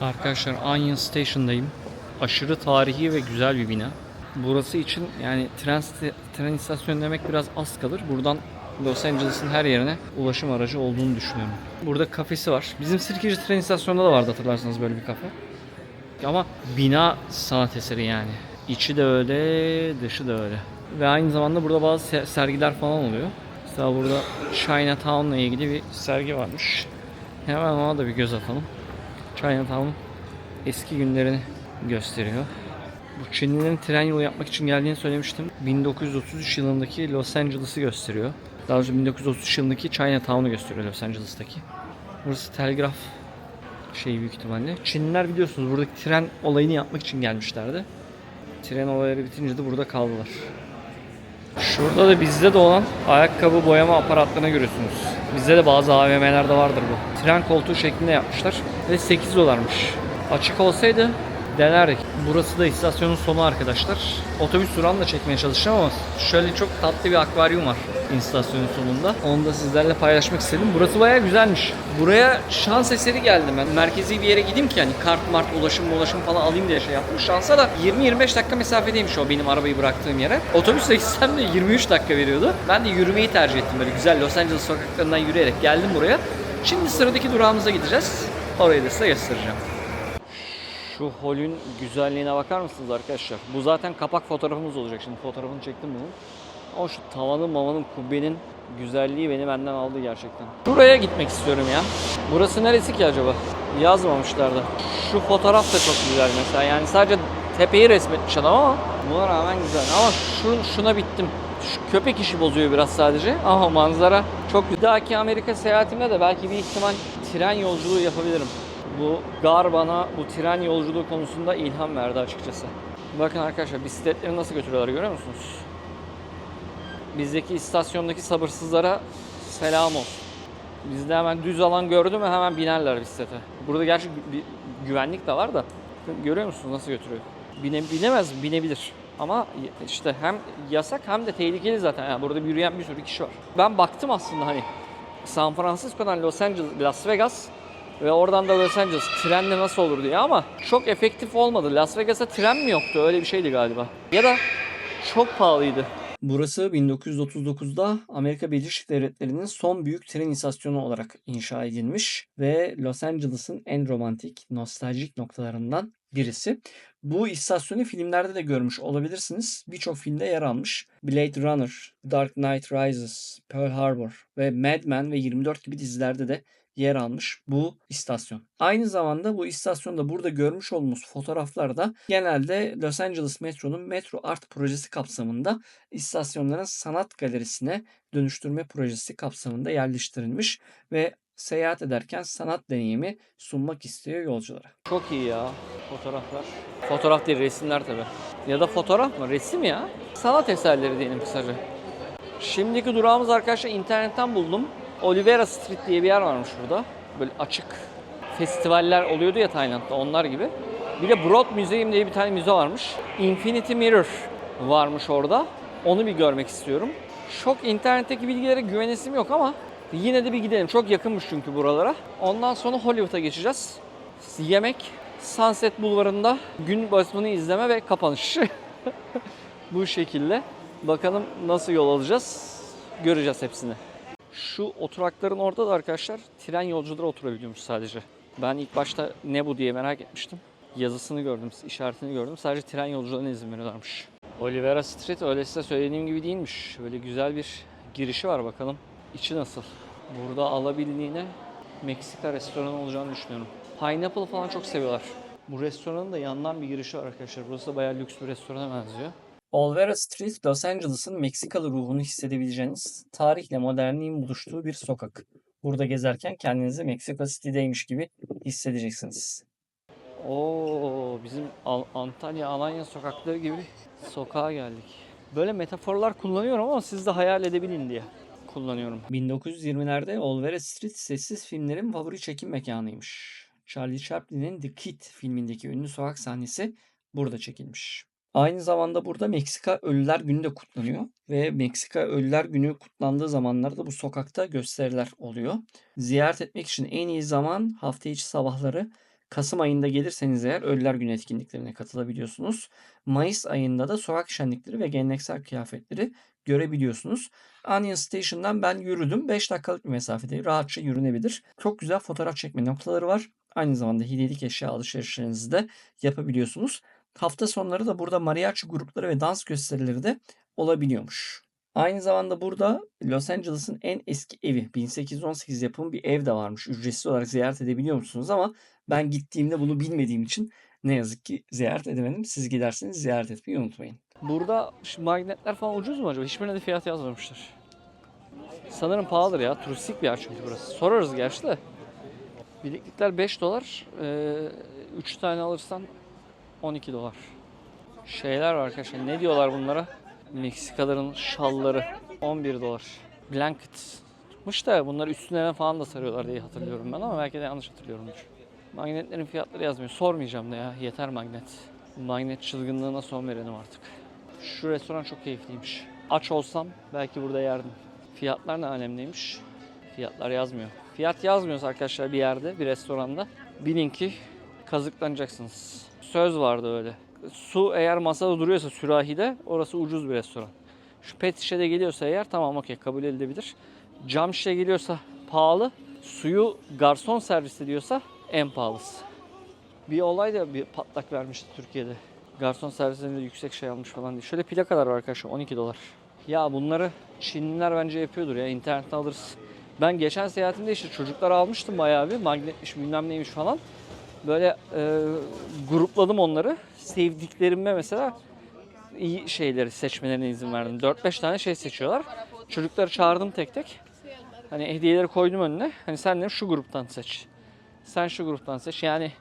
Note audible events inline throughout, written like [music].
Arkadaşlar Onion Station'dayım. Aşırı tarihi ve güzel bir bina. Burası için yani tren, tren istasyonu demek biraz az kalır. Buradan Los Angeles'ın her yerine ulaşım aracı olduğunu düşünüyorum. Burada kafesi var. Bizim Sirkeci tren istasyonunda da vardı hatırlarsanız böyle bir kafe. Ama bina sanat eseri yani. İçi de öyle, dışı da öyle. Ve aynı zamanda burada bazı se- sergiler falan oluyor. Mesela burada Chinatown'la ilgili bir sergi varmış. Hemen ona da bir göz atalım. Chinatown'un eski günlerini gösteriyor. Bu Çinlilerin tren yolu yapmak için geldiğini söylemiştim. 1933 yılındaki Los Angeles'ı gösteriyor. Daha doğrusu 1933 yılındaki Chinatown'u gösteriyor Los Angeles'taki. Burası telgraf şeyi büyük ihtimalle. Çinliler biliyorsunuz buradaki tren olayını yapmak için gelmişlerdi. Tren olayları bitince de burada kaldılar. Şurada da bizde de olan ayakkabı boyama aparatlarını görüyorsunuz. Bizde de bazı AVM'lerde vardır bu. Tren koltuğu şeklinde yapmışlar ve 8 dolarmış. Açık olsaydı denerdik. Burası da istasyonun sonu arkadaşlar. Otobüs durağını da çekmeye çalışacağım ama şöyle çok tatlı bir akvaryum var istasyonun sonunda. Onu da sizlerle paylaşmak istedim. Burası bayağı güzelmiş. Buraya şans eseri geldim ben. Merkezi bir yere gideyim ki hani kart mart ulaşım ulaşım falan alayım diye şey yaptım. Şansa da 20-25 dakika mesafedeymiş o benim arabayı bıraktığım yere. Otobüsle gitsem de 23 dakika veriyordu. Ben de yürümeyi tercih ettim böyle güzel Los Angeles sokaklarından yürüyerek geldim buraya. Şimdi sıradaki durağımıza gideceğiz. Orayı da size göstereceğim. Şu holün güzelliğine bakar mısınız arkadaşlar? Bu zaten kapak fotoğrafımız olacak. Şimdi fotoğrafını çektim bunun. Ama şu tavanın mavanın kubbenin güzelliği beni benden aldı gerçekten. Buraya gitmek istiyorum ya. Burası neresi ki acaba? Yazmamışlar da. Şu fotoğraf da çok güzel mesela. Yani sadece tepeyi resmetmiş adam ama buna rağmen güzel. Ama şu, şuna bittim. Şu köpek işi bozuyor biraz sadece ama manzara çok güzel. Dahaki Amerika seyahatimde de belki bir ihtimal tren yolculuğu yapabilirim. Bu gar bana bu tren yolculuğu konusunda ilham verdi açıkçası. Bakın arkadaşlar bisikletleri nasıl götürüyorlar görüyor musunuz? Bizdeki istasyondaki sabırsızlara selam olsun. Bizde hemen düz alan gördü mü hemen binerler bisiklete. Burada gerçi güvenlik de var da görüyor musunuz nasıl götürüyor? Bine, binemez? Binebilir. Ama işte hem yasak hem de tehlikeli zaten. Yani burada yürüyen bir sürü kişi var. Ben baktım aslında hani San Francisco'dan Los Angeles, Las Vegas ve oradan da Los Angeles trenle nasıl olur diye ama çok efektif olmadı. Las Vegas'a tren mi yoktu? Öyle bir şeydi galiba. Ya da çok pahalıydı. Burası 1939'da Amerika Birleşik Devletleri'nin son büyük tren istasyonu olarak inşa edilmiş ve Los Angeles'ın en romantik, nostaljik noktalarından birisi. Bu istasyonu filmlerde de görmüş olabilirsiniz. Birçok filmde yer almış. Blade Runner, Dark Knight Rises, Pearl Harbor ve Mad Men ve 24 gibi dizilerde de yer almış bu istasyon. Aynı zamanda bu istasyonda burada görmüş olduğumuz fotoğraflarda genelde Los Angeles Metro'nun Metro Art projesi kapsamında istasyonların sanat galerisine dönüştürme projesi kapsamında yerleştirilmiş ve seyahat ederken sanat deneyimi sunmak istiyor yolculara. Çok iyi ya fotoğraflar. Fotoğraf değil resimler tabi. Ya da fotoğraf mı? Resim ya. Sanat eserleri diyelim kısaca. Şimdiki durağımız arkadaşlar internetten buldum. Olivera Street diye bir yer varmış burada. Böyle açık festivaller oluyordu ya Tayland'da onlar gibi. Bir de Broad Museum diye bir tane müze varmış. Infinity Mirror varmış orada. Onu bir görmek istiyorum. Çok internetteki bilgilere güvenesim yok ama yine de bir gidelim. Çok yakınmış çünkü buralara. Ondan sonra Hollywood'a geçeceğiz. Yemek, Sunset Bulvarı'nda gün batımını izleme ve kapanış. [laughs] Bu şekilde. Bakalım nasıl yol alacağız. Göreceğiz hepsini. Şu oturakların orada da arkadaşlar tren yolcuları oturabiliyormuş sadece. Ben ilk başta ne bu diye merak etmiştim. Yazısını gördüm, işaretini gördüm. Sadece tren yolcularına izin veriyorlarmış. Olivera Street öyle size söylediğim gibi değilmiş. Böyle güzel bir girişi var bakalım. İçi nasıl? Burada alabildiğine Meksika restoranı olacağını düşünüyorum. Pineapple falan çok seviyorlar. Bu restoranın da yandan bir girişi var arkadaşlar. Burası da bayağı lüks bir restorana benziyor. Olvera Street, Los Angeles'ın Meksikalı ruhunu hissedebileceğiniz, tarihle modernliğin buluştuğu bir sokak. Burada gezerken kendinizi Meksika City'deymiş gibi hissedeceksiniz. Oo, bizim Al- Antalya, Alanya sokakları gibi sokağa geldik. Böyle metaforlar kullanıyorum ama siz de hayal edebilin diye kullanıyorum. 1920'lerde Olvera Street sessiz filmlerin favori çekim mekanıymış. Charlie Chaplin'in The Kid filmindeki ünlü sokak sahnesi burada çekilmiş. Aynı zamanda burada Meksika Ölüler Günü de kutlanıyor ve Meksika Ölüler Günü kutlandığı zamanlarda bu sokakta gösteriler oluyor. Ziyaret etmek için en iyi zaman hafta içi sabahları Kasım ayında gelirseniz eğer Ölüler Günü etkinliklerine katılabiliyorsunuz. Mayıs ayında da sokak şenlikleri ve geleneksel kıyafetleri görebiliyorsunuz. Onion Station'dan ben yürüdüm. 5 dakikalık bir mesafede rahatça yürünebilir. Çok güzel fotoğraf çekme noktaları var. Aynı zamanda hediyelik eşya alışverişlerinizi de yapabiliyorsunuz. Hafta sonları da burada mariachi grupları ve dans gösterileri de olabiliyormuş. Aynı zamanda burada Los Angeles'ın en eski evi 1818 yapımı bir ev de varmış. Ücretsiz olarak ziyaret edebiliyor musunuz ama ben gittiğimde bunu bilmediğim için ne yazık ki ziyaret edemedim. Siz giderseniz ziyaret etmeyi unutmayın. Burada magnetler falan ucuz mu acaba? Hiçbirine de fiyat yazmamışlar. Sanırım pahalıdır ya. Turistik bir yer çünkü burası. Sorarız gerçi de. Bileklikler 5 dolar. 3 tane alırsan 12 dolar. Şeyler var arkadaşlar. Ne diyorlar bunlara? Meksikaların şalları. 11 dolar. Blanket. Tutmuş da bunları üstüne falan da sarıyorlar diye hatırlıyorum ben ama belki de yanlış hatırlıyorumdur. Magnetlerin fiyatları yazmıyor. Sormayacağım da ya. Yeter magnet. Magnet çılgınlığına son verelim artık. Şu restoran çok keyifliymiş. Aç olsam belki burada yerdim. Fiyatlar ne alemdeymiş? Fiyatlar yazmıyor. Fiyat yazmıyorsa arkadaşlar bir yerde, bir restoranda bilin ki kazıklanacaksınız. Söz vardı öyle. Su eğer masada duruyorsa sürahide orası ucuz bir restoran. Şu pet şişede geliyorsa eğer tamam okey kabul edilebilir. Cam şişe geliyorsa pahalı. Suyu garson servis ediyorsa en pahalısı. Bir olay da bir patlak vermişti Türkiye'de. Garson servisinde yüksek şey almış falan diye. Şöyle plakalar var arkadaşlar 12 dolar. Ya bunları Çinliler bence yapıyordur ya internetten alırız. Ben geçen seyahatimde işte çocuklar almıştım bayağı bir magnetmiş bilmem neymiş falan. Böyle e, grupladım onları. Sevdiklerime mesela iyi şeyleri seçmelerine izin verdim. 4-5 tane şey seçiyorlar. Çocukları çağırdım tek tek. Hani hediyeleri koydum önüne. Hani sen dedim şu gruptan seç. Sen şu gruptan seç. Yani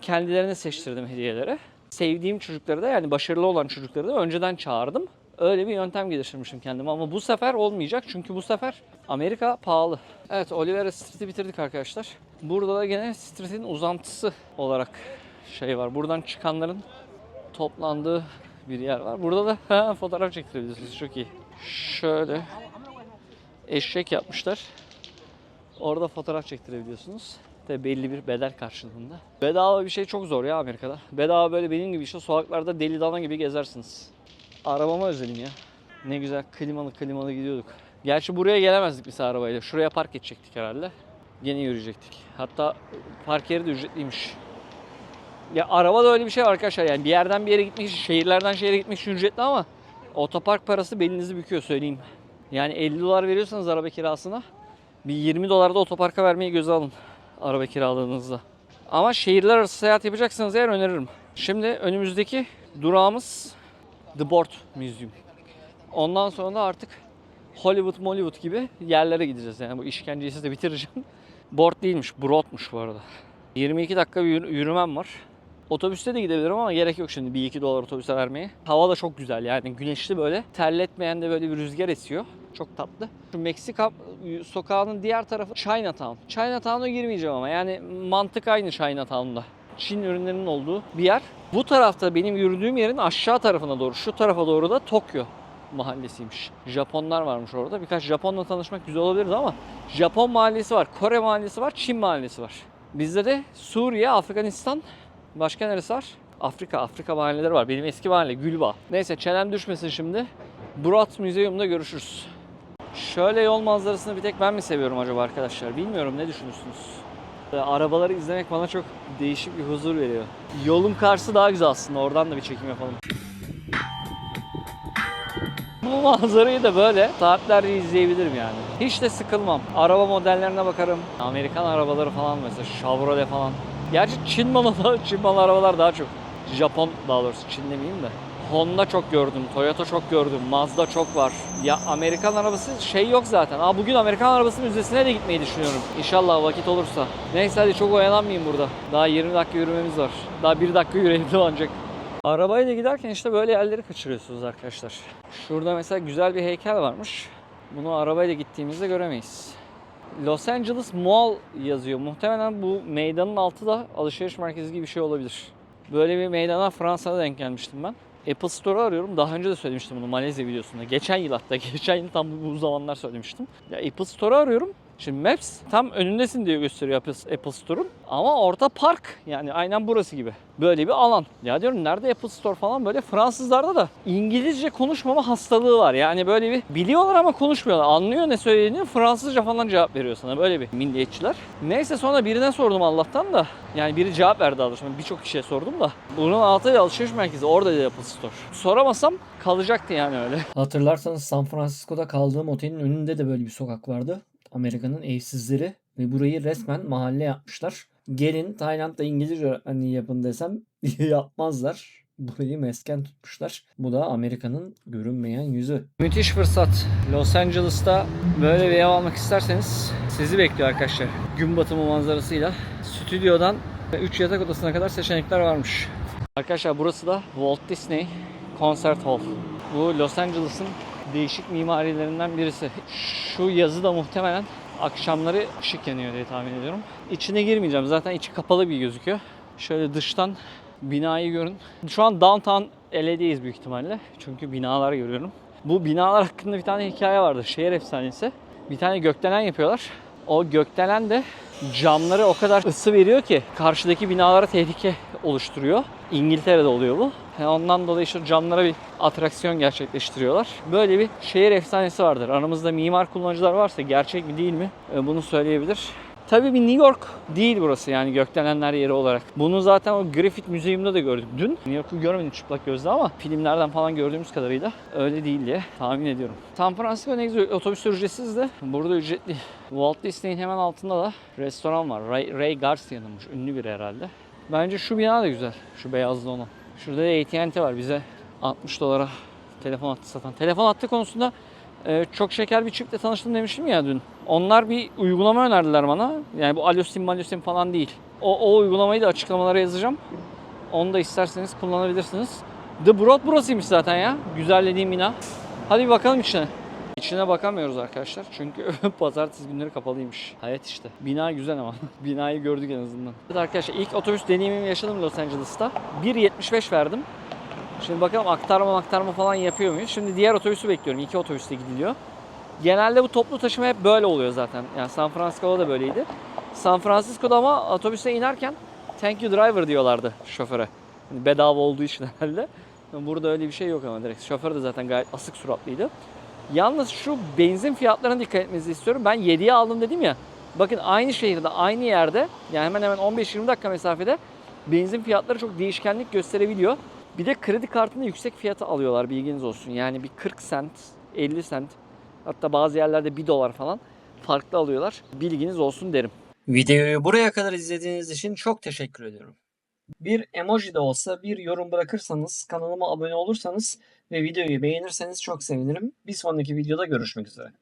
kendilerine seçtirdim hediyeleri. Sevdiğim çocukları da yani başarılı olan çocukları da önceden çağırdım. Öyle bir yöntem geliştirmişim kendime ama bu sefer olmayacak çünkü bu sefer Amerika pahalı. Evet Olivera Street'i bitirdik arkadaşlar. Burada da gene street'in uzantısı olarak şey var. Buradan çıkanların toplandığı bir yer var. Burada da ha, fotoğraf çektirebilirsiniz. Çok iyi. Şöyle eşek yapmışlar. Orada fotoğraf çektirebiliyorsunuz. Tabi belli bir bedel karşılığında. Bedava bir şey çok zor ya Amerika'da. Bedava böyle benim gibi işte sokaklarda deli dana gibi gezersiniz. Arabama özledim ya. Ne güzel klimalı klimalı gidiyorduk. Gerçi buraya gelemezdik biz arabayla. Şuraya park edecektik herhalde. Gene yürüyecektik. Hatta park yeri de ücretliymiş. Ya araba da öyle bir şey var arkadaşlar yani bir yerden bir yere gitmek için, şehirlerden şehire gitmek için ücretli ama otopark parası belinizi büküyor söyleyeyim. Yani 50 dolar veriyorsanız araba kirasına bir 20 dolar da otoparka vermeyi göze alın araba kiraladığınızda. Ama şehirler arası seyahat yapacaksanız eğer öneririm. Şimdi önümüzdeki durağımız The Board Museum. Ondan sonra da artık Hollywood, Mollywood gibi yerlere gideceğiz. Yani bu işkenceyi size bitireceğim. Board değilmiş, Broad'muş bu arada. 22 dakika bir yürü- yürümem var. Otobüste de gidebilirim ama gerek yok şimdi 1-2 dolar otobüse vermeye. Hava da çok güzel yani güneşli böyle. Terletmeyen de böyle bir rüzgar esiyor. Çok tatlı. Şu Meksika sokağının diğer tarafı Chinatown. Chinatown'a girmeyeceğim ama yani mantık aynı Chinatown'da. Çin ürünlerinin olduğu bir yer. Bu tarafta benim yürüdüğüm yerin aşağı tarafına doğru, şu tarafa doğru da Tokyo mahallesiymiş. Japonlar varmış orada. Birkaç Japonla tanışmak güzel olabilirdi ama Japon mahallesi var, Kore mahallesi var, Çin mahallesi var. Bizde de Suriye, Afganistan, başka neresi var? Afrika, Afrika mahalleleri var. Benim eski mahalle Gülbağ. Neyse çenem düşmesin şimdi. Broad Museum'da görüşürüz. Şöyle yol manzarasını bir tek ben mi seviyorum acaba arkadaşlar? Bilmiyorum ne düşünüyorsunuz? Ee, Arabaları izlemek bana çok değişik bir huzur veriyor. Yolun karşısı daha güzel aslında. Oradan da bir çekim yapalım. Bu manzarayı da böyle saatlerce izleyebilirim yani. Hiç de sıkılmam. Araba modellerine bakarım. Amerikan arabaları falan mesela Chevrolet falan. Gerçi Çin malı, [laughs] Çin malı arabalar daha çok. Japon daha doğrusu Çin demeyeyim de. Honda çok gördüm, Toyota çok gördüm, Mazda çok var. Ya Amerikan arabası şey yok zaten. Aa bugün Amerikan arabası müzesine de gitmeyi düşünüyorum. İnşallah vakit olursa. Neyse hadi çok oyalanmayayım burada. Daha 20 dakika yürümemiz var. Daha 1 dakika yürüyebilirim ancak. Arabayla giderken işte böyle yerleri kaçırıyorsunuz arkadaşlar. Şurada mesela güzel bir heykel varmış. Bunu arabayla gittiğimizde göremeyiz. Los Angeles Mall yazıyor. Muhtemelen bu meydanın altı da alışveriş merkezi gibi bir şey olabilir. Böyle bir meydana Fransa'da denk gelmiştim ben. Apple Store'u arıyorum. Daha önce de söylemiştim bunu Malezya videosunda. Geçen yıl hatta. [laughs] Geçen yıl tam bu zamanlar söylemiştim. Ya Apple Store'u arıyorum. Şimdi Maps tam önündesin diye gösteriyor Apple, Store'un. Ama orta park yani aynen burası gibi. Böyle bir alan. Ya diyorum nerede Apple Store falan böyle Fransızlarda da İngilizce konuşmama hastalığı var. Yani böyle bir biliyorlar ama konuşmuyorlar. Anlıyor ne söylediğini Fransızca falan cevap veriyor sana. Böyle bir milliyetçiler. Neyse sonra birine sordum Allah'tan da. Yani biri cevap verdi daha doğrusu. Birçok kişiye sordum da. Bunun altı alışveriş merkezi. Orada dedi Apple Store. Soramasam kalacaktı yani öyle. Hatırlarsanız San Francisco'da kaldığım otelin önünde de böyle bir sokak vardı. Amerika'nın evsizleri ve burayı resmen mahalle yapmışlar. Gelin Tayland'da İngilizce öğretmenliği yapın desem [laughs] yapmazlar. Burayı mesken tutmuşlar. Bu da Amerika'nın görünmeyen yüzü. Müthiş fırsat. Los Angeles'ta böyle bir ev almak isterseniz sizi bekliyor arkadaşlar. Gün batımı manzarasıyla. Stüdyodan 3 yatak odasına kadar seçenekler varmış. Arkadaşlar burası da Walt Disney Concert Hall. Bu Los Angeles'ın değişik mimarilerinden birisi. Şu yazı da muhtemelen akşamları ışık yanıyor diye tahmin ediyorum. İçine girmeyeceğim. Zaten içi kapalı bir gözüküyor. Şöyle dıştan binayı görün. Şu an downtown LA'deyiz büyük ihtimalle. Çünkü binalar görüyorum. Bu binalar hakkında bir tane hikaye vardı. Şehir efsanesi. Bir tane gökdelen yapıyorlar. O gökdelen de camları o kadar ısı veriyor ki karşıdaki binalara tehlike oluşturuyor. İngiltere'de oluyor bu. Ondan dolayı şu camlara bir atraksiyon gerçekleştiriyorlar. Böyle bir şehir efsanesi vardır. Aramızda mimar kullanıcılar varsa gerçek mi değil mi e, bunu söyleyebilir. Tabii bir New York değil burası yani gökdelenler yeri olarak. Bunu zaten o Griffith Müzeyum'da da gördük dün. New York'u görmedim çıplak gözle ama filmlerden falan gördüğümüz kadarıyla öyle değil diye tahmin ediyorum. San Francisco ne güzel otobüs ücretsiz de burada ücretli. Walt Disney'in hemen altında da restoran var. Ray, Ray Garcia'nınmış. Ünlü biri herhalde. Bence şu bina da güzel. Şu beyazlı olan. Şurada da AT&T var. Bize 60 dolara telefon hattı satan. Telefon hattı konusunda ee, çok şeker bir çiftle tanıştım demiştim ya dün. Onlar bir uygulama önerdiler bana. Yani bu Alosim Malosim falan değil. O, o uygulamayı da açıklamalara yazacağım. Onu da isterseniz kullanabilirsiniz. The Broad burasıymış zaten ya. Güzellediğim bina. Hadi bir bakalım içine. İçine bakamıyoruz arkadaşlar çünkü [laughs] pazartesi günleri kapalıymış. Hayat işte. Bina güzel ama. [laughs] Binayı gördük en azından. Evet arkadaşlar ilk otobüs deneyimimi yaşadım Los Angeles'ta. 1.75 verdim. Şimdi bakalım aktarma aktarma falan yapıyor muyuz? Şimdi diğer otobüsü bekliyorum. İki otobüste gidiliyor. Genelde bu toplu taşıma hep böyle oluyor zaten. Yani San Francisco'da da böyleydi. San Francisco'da ama otobüse inerken thank you driver diyorlardı şoföre. Yani bedava olduğu için [laughs] herhalde. Burada öyle bir şey yok ama direkt. Şoför de zaten gayet asık suratlıydı. Yalnız şu benzin fiyatlarına dikkat etmenizi istiyorum. Ben 7'ye aldım dedim ya. Bakın aynı şehirde, aynı yerde yani hemen hemen 15-20 dakika mesafede benzin fiyatları çok değişkenlik gösterebiliyor. Bir de kredi kartını yüksek fiyata alıyorlar bilginiz olsun. Yani bir 40 sent, 50 sent hatta bazı yerlerde 1 dolar falan farklı alıyorlar. Bilginiz olsun derim. Videoyu buraya kadar izlediğiniz için çok teşekkür ediyorum. Bir emoji de olsa bir yorum bırakırsanız, kanalıma abone olursanız ve videoyu beğenirseniz çok sevinirim. Bir sonraki videoda görüşmek üzere.